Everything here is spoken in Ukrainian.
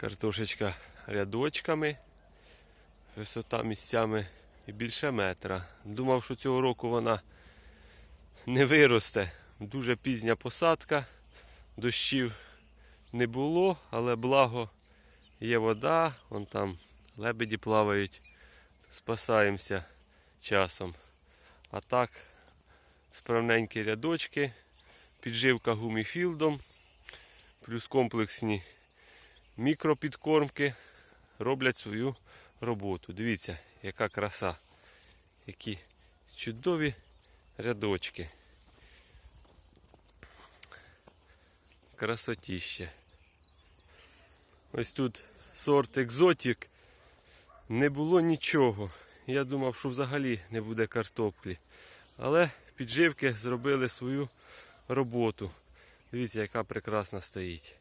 Картошечка рядочками, висота місцями і більше метра. Думав, що цього року вона не виросте. Дуже пізня посадка, дощів не було, але благо є вода, вон там лебеді плавають, спасаємося часом. А так, справненькі рядочки, підживка гуміфілдом, плюс комплексні мікропідкормки роблять свою роботу. Дивіться, яка краса, які чудові рядочки. Красотіще. Ось тут сорт екзотік. Не було нічого. Я думав, що взагалі не буде картоплі. Але підживки зробили свою роботу. Дивіться, яка прекрасна стоїть.